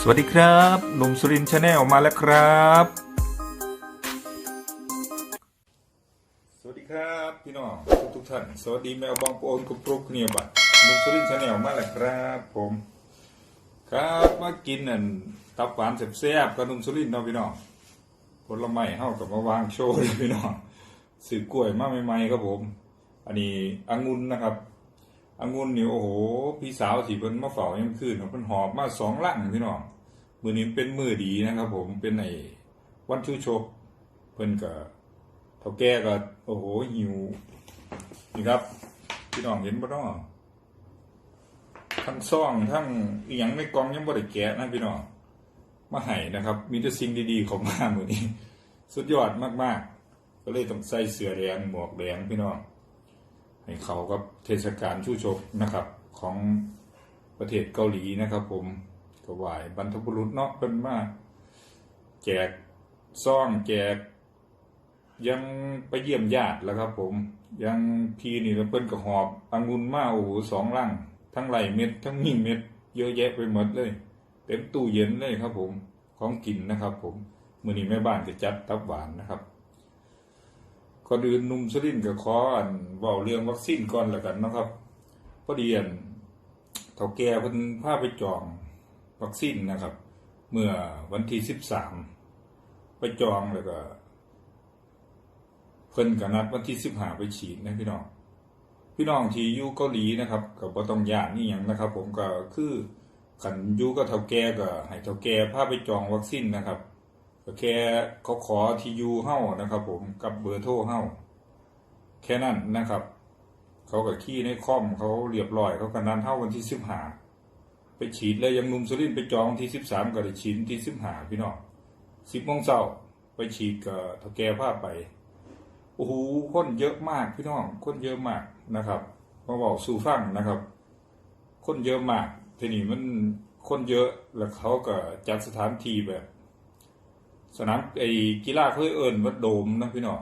สวัสดีครับหนุ่มสุรินชาแนลมาแล้วครับ สวัสดีครับพี่น้องทุกทุกท่าน สวัสดีแมวบองโปอนกุปรุกเนียบัตหนุ่มสุรินชาแนลมาแล้วครับ ผม ครับมากินนั่นตับหวานแซ่บๆกับหนุ่มสุรินเนาะพี่น้องผลไม้เฮากับมาวางโชว์เลยพี่น้องซื้อกล้วยมาใหม่ๆครับผม อันนี้องุ่นนะครับ องุ่นนี่โอ้โห พี่สาวที่เพิ่นมาเฝ้ายังคืนเพิ่นหอบมาสองลังพี่น้องมือนี้เป็นมือดีนะครับผมเป็นไอ้วันชูชกเพิ่นก็เฒ่าแก่ก็โอ้โหหิวนี่ครับ พี่น้องเห็นบ่เนาะทั้งซ่องทั้งอีหยังในกองยังบ่ได้แกะนะพี่น้องมาให้นะครับ มีแต่สิ่งดีๆเของมามือนี้ สุดยอดมากๆ ก็เลยต้องใส่เสื้อแดงหมวกแดงพี่น้อง ให้เขากับเทศกาลชูชกนะครับ ของประเทศเกาหลีนะครับ ผมก็ไหวายบรรทบุรุษเนาะเป็นมาแจกซ่องแจก ยังไปเยี่ยมญาติแล้วครับ ผมยังพีนี่ล้วเปิ้นก็หอบองุ่นมาโอ้โหสองลังทั้งไหลเม็ด ทั้งมิ่งเม็ด เยอะแยะไปหมดเลย เต็มตู้เย็นเลยครับ ผมของกินนะครับ ผมมื้อนี้แม่บ้านก็จัดตับหวานนะครับ ก่อนอื่นนุ่มสลินก็ขออันเว้าเรื่องวัคซีนก่อนล้วกันนะครับพอดีอันเฒ่าแก่เพิ่นพาไปจองวัคซีนนะครับ เมื่อวันที่สิบสามไปจองแล้วก็ เพิ่นก็นัดวันที่สิบห้าไปฉีดนะพี่น้องพี่น้องที่อยู่เกาหลีนะครับก็บ่ต้องยานนี่หยังนะครับ ผมก็คือขันอยู่ก็เฒ่าแก่ก็ให้เฒ่าแก่พาไปจองวัคซีนนะครับ ก็แค่เขาขอที่อยู่เฮ้านะครับ ผมกับเบอร์โทรเฮ้าแค่นั้นนะครับ เขาก็ขี้ในคอมเขาเรียบร้อย เขาก็นันเท่าวันที่สิบหาไปฉีดเลยยังนุ่มสุรินไปจองที่สิบสามก็ได้ฉีดที่สิบหาพี่น้องสิบโมงเช้าไปฉีดกับทแก่ภาไปโอ้โหคนเยอะมากพี่น้องคนเยอะมากนะครับมาบอกสู่ฟังนะครับ คนเยอะมากทีนี้มันคนเยอะแล้วเขาก็จัดสถานที่แบบ สนามไอ้กีฬาเขาเอิญว่าโดมนะพี่น้อง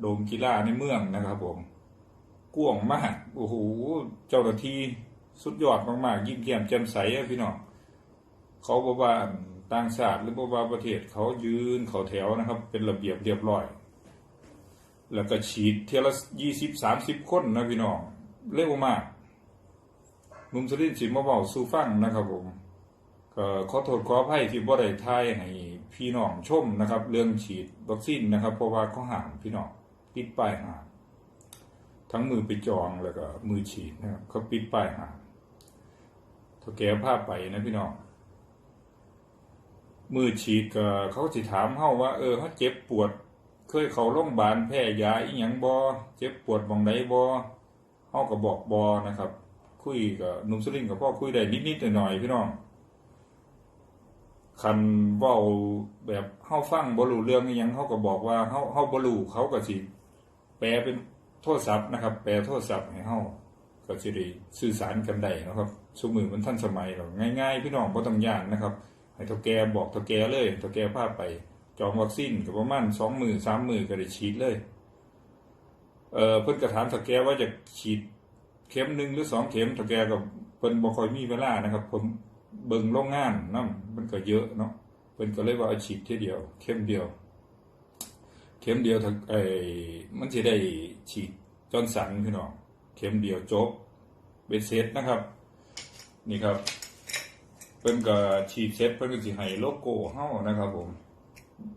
โดมกีฬาในเมืองนะครับผมกว้างมากโอ้โหเจ้าหน้าที่สุดยอดมากๆยิ้มแย้มแจ่มใสอะพี่น้องเขาบอกว่าต่างชาติหรือบอกว่าประเทศเขายืนเขาแถวนะครับ เป็นระเบียบเรียบร้อย แล้วก็ฉีดเทละยี่สิบสามสิบคนนะพี่น้องเร็วมากนุ่มสลินฉีดมาเบอกสู่ฟังนะครับผมก็ขอโทษขออภัยที่บ่ได้ทายให้ พี่น้องชมนะครับ เรื่องฉีดวัคซีนนะครับ เพราะว่าเขาห้ามพี่น้องปิดป้ายห้ามทั้งมือไปจองแล้วก็มือฉีดนะครับเขาปิดป้ายห้ามถ้าแก้ภาไปนะพี่น้องมือฉีดก็เขาสิถามเฮาว่า เออเขาเจ็บปวด เคยเขาโรงพยาบาลแพ้ยาอีหยังบ่เจ็บปวดหม่องใดบ่เฮาก็บอกบ่นะครับ คุยกับนุ่มสลิงกับพ่อคุยได้นิดๆหน่อยๆพี่น้อง คันเว้าแบบเฮาฟังบ่รู้เรื่องอหยังเฮาก็บอกว่าเฮาเฮาบ่รู้เขาก็สิแปลเป็นโทรศัพท์นะครับ แปลโทรศัพท์ให้เฮาก็สิได้สื่อสารกันได้นะครับสมือมันทันสมัยแล้วง่ายๆ พี่น้องบ่ต้องย่านนะครับ ให้เฒ่าแก่บอกเฒ่าแก่เลยเฒ่าแก่พาไป จองวัคซีนก็ประมาณ2มื้อ3มื้อก็ได้ฉีดเลยเอ่อเพิ่นก็ถามเฒ่าแก่ว่าจะฉีดเข็มหนึ่งหรือสองเข็มเฒ่าแก่ก็เพิ่นบ่ค่อยมีเวลานะครับ ผม เบิ่งโรงงานนํมันก็เยอะเนาะเพิ่นก็เลยว่าอาฉีดเทียเดียว เข็มเดียว เข็มเดียวถ้าไอ้มันสิได้ฉีดจอนสันพี่น้องเข็มเดียวจบเบ็ดเสร็จนะครับ นี่ครับเพิ่นก็ฉีดเสร็จเพิ่นก็สิให้โลโก้เฮานะครับ ผม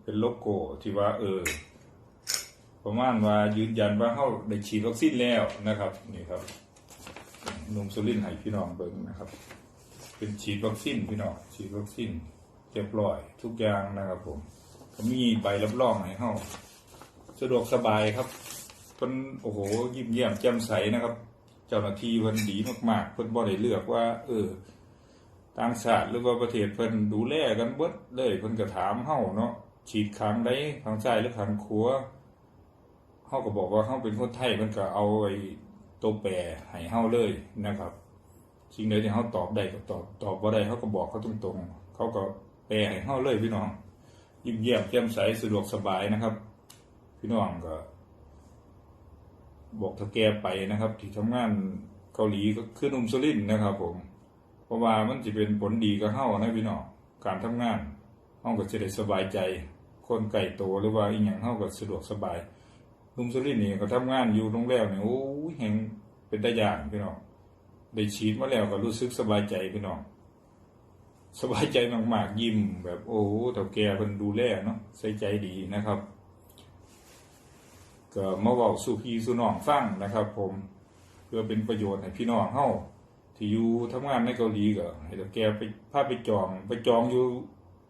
เป็นโลโก้ที่ว่า เออประมาณว่ายืนยันว่าเฮาได้ฉีดวัคซีนแล้วนะครับ นี่ครับนุ่มสุรินทร์ให้พี่น้องเบิ่งนะครับ เป็นฉีดวัคซีนพี่น้องฉีดวัคซีนเรียบร้อย ทุกอย่างนะครับผมก็มีใบรับรองให้เฮาสะดวกสบายครับเพิ่นโอ้โหยิ้มแย้มแจ่มใสนะครับ เจ้าหน้าที่เพิ่นดีมากๆเพิ่นบ่ได้เลือกว่า เออต่างชาติหรือว่าประเทศเพิ่นดูแลกันเบิดเลยเพิ่นก็ถามเฮาเนาะฉีดครั้งใดครั้งซ้ายหรือครั้งขวาเฮาก็บอกว่าเฮาเป็นคนไทยเพิ่นก็เอาไอ้ตัวแปรให้เฮาเลยนะครับ สิ่งใดที่เขาตอบได้ก็ตอบ ตอบบ่าได้เขาก็บอกเขาตรงๆ เขาก็แปลให้เขาเลยพี่น้อง ยิ้มแย้มแจ่มใสสะดวกสบายนะครับ พี่น้องก็ บอกถ้าแกไปนะครับ ที่ทำงานเกาหลีก็คือหนุ่มสุรินนะครับ ผม เพราะว่ามันจะเป็นผลดีกับเฮานะพี่น้องการทำงานเฮาก็จะได้สบายใจ คนไก่โตหรือว่าอีหยังเฮาก็สะดวกสบายนุ่มสุรินนี่ก็ทำงานอยู่โรงแรมนี่โอ้ยแห่งเป็นตาย่านพี่น้อง ได้ฉีดมาแล้วก็รู้สึกสบายใจพี่น้องสบายใจมากๆยิ้มแบบโอ้โหเถ่าแก่เพิ่นดูแลเนาะใส่ใจดีนะครับ ก็มาเว้าสู่พี่สู่น้องฟังนะครับ ผมเพื่อเป็นประโยชน์ให้พี่น้องเฮาที่อยู่ทำงานในเกาหลีก็ให้เถ่าแก่ไปพาไปจอง ไปจองอยู่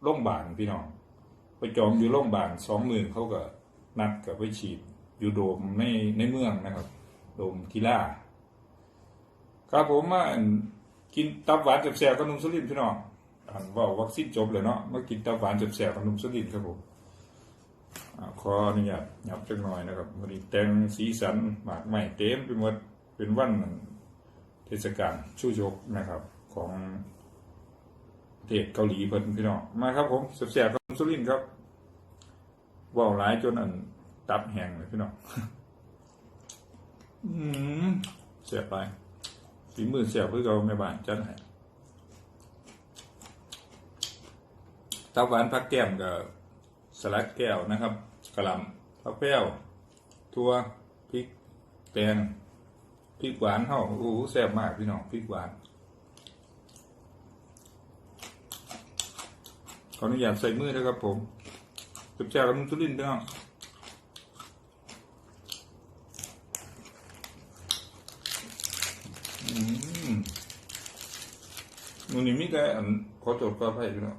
โรงพยาบาลพี่น้องไปจองอยู่โรงพยาบาลสองหมื่นเขาก็นัดกับไปฉีดอยู่โดมในในเมืองนะครับ โดมกีฬา ครับผมมากินตับหวานแซ่บๆกับนมสุรินพี่น้องอ่านว่าวัคซีนจบเลยเนาะมากินตับหวานแซ่บๆกับนมสุรินครับผมอขออนุญาตหยับจักหน่อยนะครับวันนี้แต่งสีสันหมากไม้เต็มไปหมดเป็นวันเทศกาลชูชกนะครับ ของประเทศเกาหลีเพิ่นพี่น้องมาครับผมแซ่บๆกับนมสุรินครับว่าวหลายจนอันตับแห้งเลยพี่น้องอืมเสียไป ฝีมือเสียบเพื่อเราแม่บ้านจัดให้เต้าหวานผักแก้มกับสลัดแก้วนะครับกระหลำผักแป้วทั่วพริกแตงพริกหวานเฮาโอ้โหแซ่บมากพี่น้องพริกหวานขออนุญาตใส่มือนะครับผมจับแจวกับนุ่มสุรินทร์พี่น้อง อืม มันนี่มีแต่อันขอโทษขออภัยพี่น้อง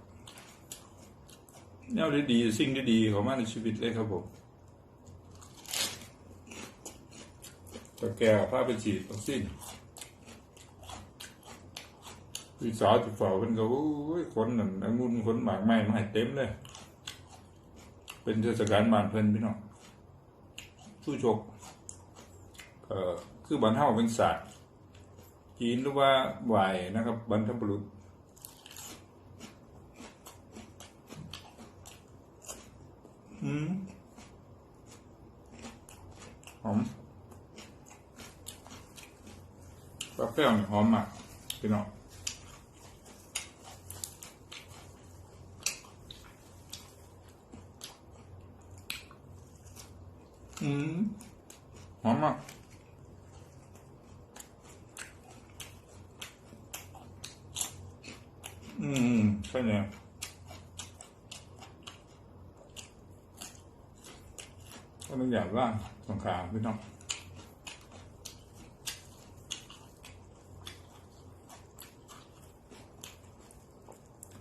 แนวดีๆสิ่งดีๆของมาในชีวิตเลยครับผมตะแกพาไปฉีดวัคซีนพี่สาวที่ฝ่าเป็นก็โอ้ยคนนั่นองุ่นคนหมากไม้มาให้เต็มเลย เป็นเทศกาลบ้านเพิ่นพี่น้องผู้ชกเอ่อคือบ้านเฮาเป็นศาสตร์ จีนหรือว่าไหวนะครับบรรพบุรุษอืมหอมปลาแป้งนี่หอมมากพี่น้องอืมหอมมาก อืมใช่เนี่ยก็ต้องอย่างว่าสงขลาพี่น้อง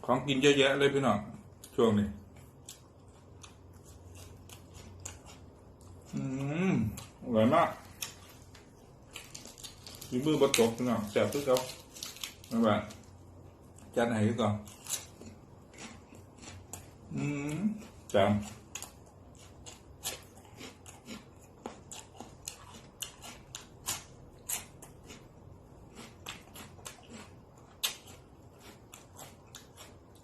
ของกินเยอะแยะเลยพี่น้องช่วงนี้อืมอร่อยมากมีมือบดตกพี่น้องแซ่บทุกเขาไม่ว่าจัดให้ ก่อนอืมจัง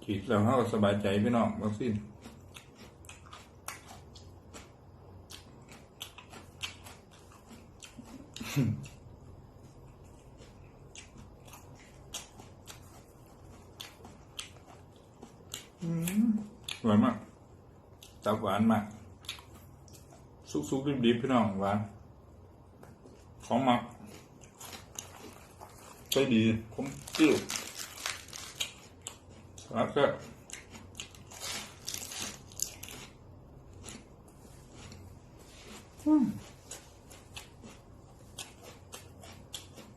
ฉีดแล้วเขาก็สบายใจพี่น้องวัคซีนอ ร่อยมากตับหวานมาก สุกๆดิบๆพี่น้องหวานของหมักใช้ดีผมจิ้วแล้วก็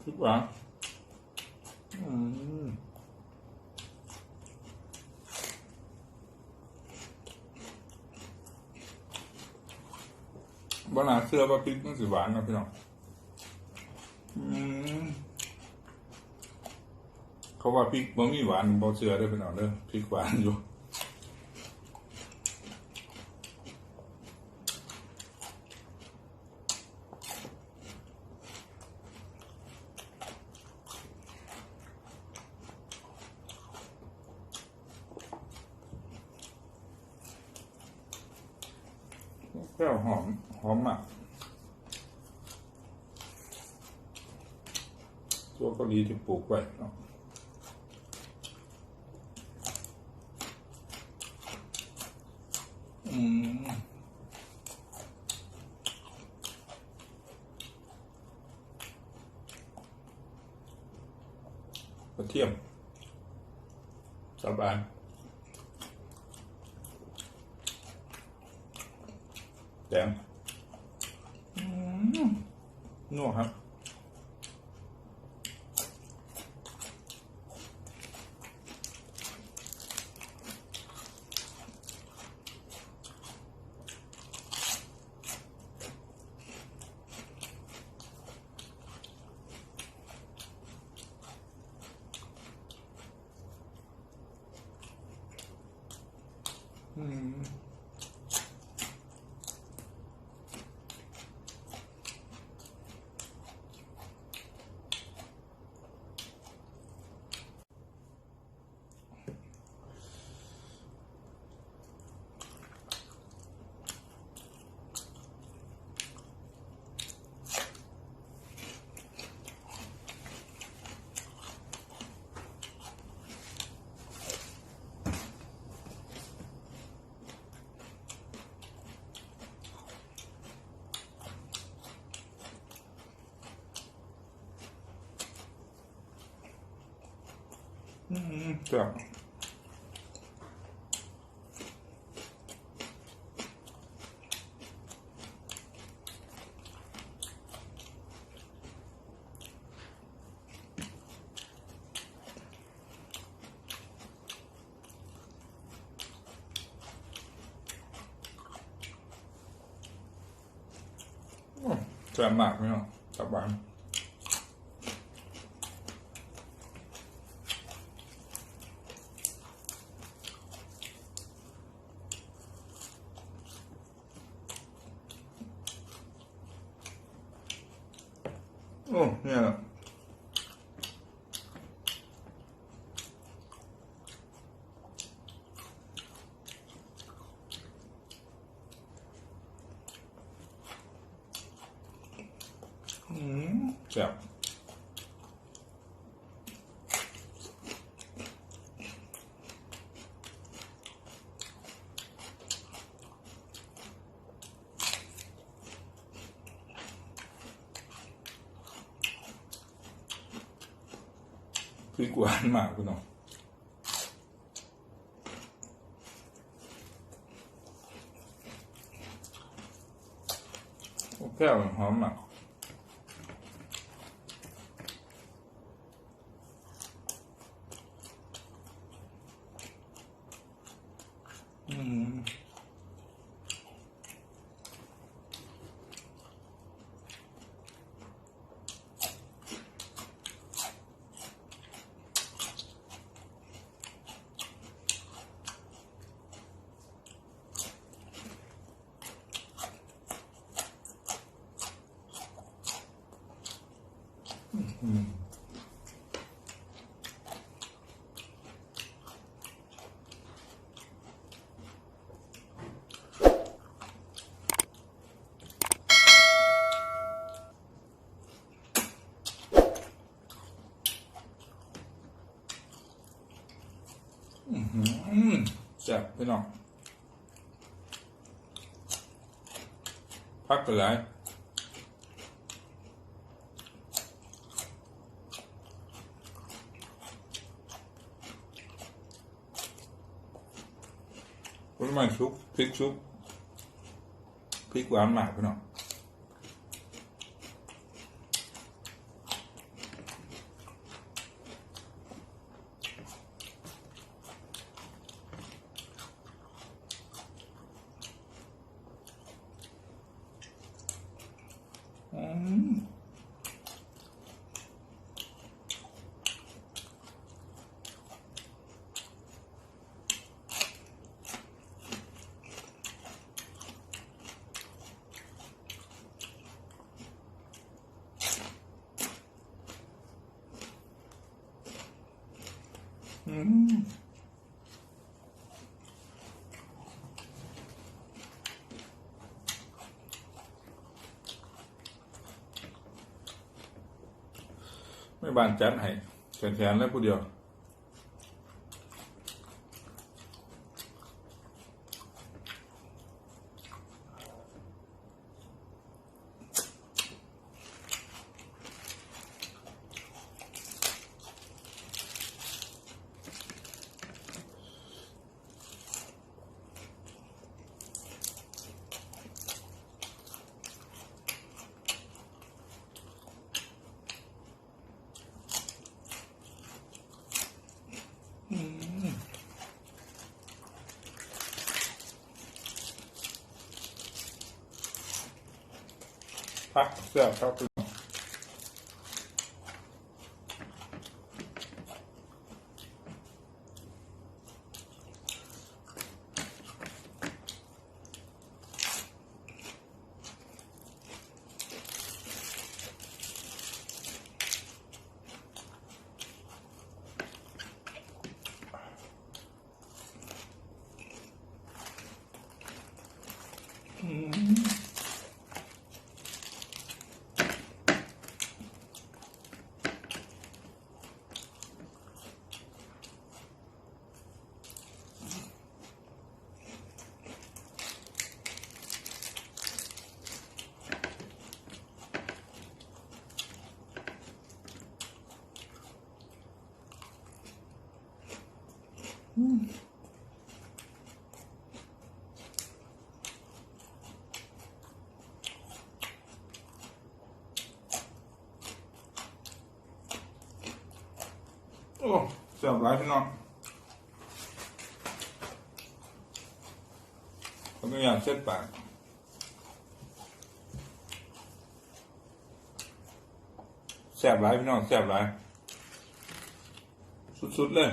ทุกหวานอืม บ้านาเสื้อป้าพริกมันสิหวานนะพี่น้องเขาว่าพริกบ่มีหวานบ่เชื่อได้พี่น้องเด้อพริกหวานอยู่ ตัวก็ดีที่ปลูกไว้อืมกระเทียมสาบาน อืมครับโอ้แซ่บมากพี่น้องสบาย โอ้เนี่ยแหละ อืมแซ่บพริกหวานมากพี่น้องโอ้แก้วหอมมาก อืมอืมอืม แซ่บพี่น้องพักกันหลายผลไม้ชุบพริกชุบพริกหวานมากพี่น้องอืมอืม ไม่บานจัดให้แขนๆแล้วผู้เดียว พักเสื้อครั องโอ้เสียบหลายพี่น้องผมไม่อยากเช็ดปากแสบหลายพี่น้องแสบหลาย สุดๆเลย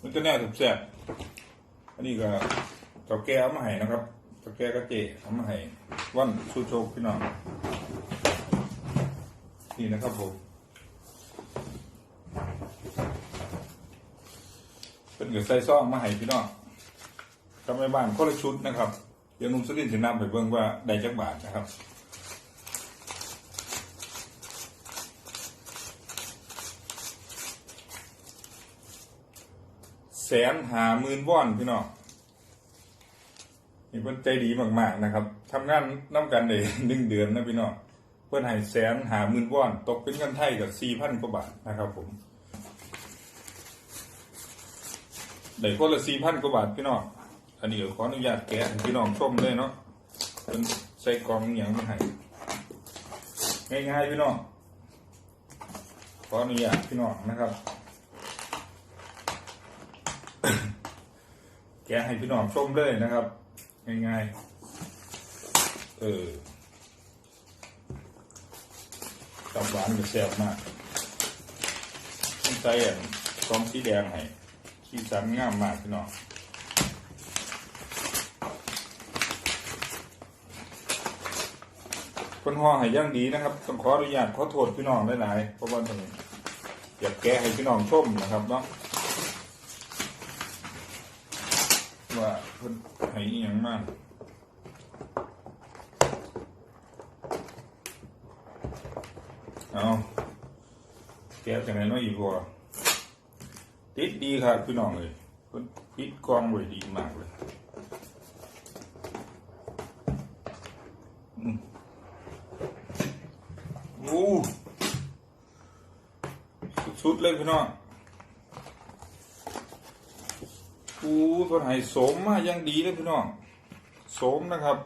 มันก็แน่ถูกแสบอันนี้ก็เจ้าแก้เอามาให้นะครับเจ้าแก้วก็เจเอามาให้วันชูโชคพี่น้องนี่นะครับผม เป็นเกิดใส่ซ่องมาให้พี่น้องกำไรบ้านคนละชุดนะครับ เดี๋ยวนุ่มสุรินทร์จะนำไปเบิ่งว่าได้จักบาทนะครับแสนหาหมื่นว่อนพี่น้องนี่เพิ่นใจดีมาก ๆ นะครับทำงานน้ำกันได้หนึ่งเดือนนะพี่น้องเพิ่นให้แสนหาหมื่นว่อน ตกเป็นเงินไทยกับสี่พันกว่าบาทนะครับผม ได้คนละสี่พันกว่าบาทพี่น้อง อันนี้ขออนุญาตแกะให้พี่น้องชมเลยเนาะเป็นใส่กล่องอย่างมาให้ง่ายๆพี่น้อง ขออนุญาตพี่น้องนะครับ แกะให้พี่น้องชมเลยนะครับ ง่ายๆ เออตับหวานกับแซ่บมาก ต้องใส่กล่องสีแดงให้ สีสันงามมากพี่น้องคนห่อให้ย่างดีนะครับต้องขออนุญาตขอโทษพี่น้องหลายๆเพราะว่าตรงนี้อยากแก้ให้พี่น้องชมนะครับเนาะว่าเพิ่นให้อหยังมากเอาแก้จังไหนน้อยอีกว่า ติดดีครับพี่น้องเลยเพิ่นติดกล้องไว้ดีมากเลยอืมโอ้สุดๆเลยพี่น้องโอ้เพิ่นให้สมมาย่างดีเลยพี่น้องสมนะครับ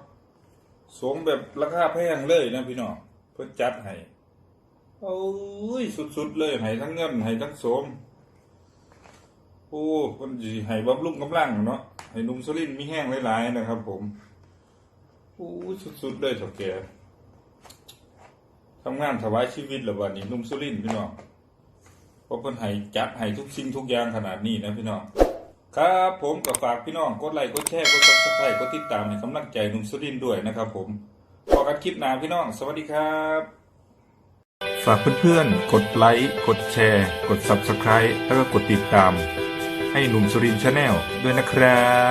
สมแบบราคาแพงเลยนะพี่น้องเพิ่นจัดให้โอ้ยสุดๆเลยให้ทั้งเงินให้ทั้งสม โอ้คนจีให้บำรุงกำลังเนาะให้นุ่มสุรินมีแห้งหลายๆนะครับผมโอ้สุดๆเลยเถ่าแกทำงานถวายชีวิตแล้ววันนี้นุ่มสุรินพี่น้องเพราะเพิ่นให้จัดให้ทุกสิ่งทุกอย่างขนาดนี้นะพี่น้องครับผมก็ฝากพี่น้องกดไลค์กดแชร์กดซับสไครต์กดติดตามให้กำลังใจนุ่มสุรินด้วยนะครับผมพอกันคลิปหน้าพี่น้อง สวัสดีครับ ฝากเพื่อนๆ กดไลค์กดแชร์ กด Subscribe แล้วก็กดติดตาม ให้หนุ่มสุรินชาแนลด้วยนะครับ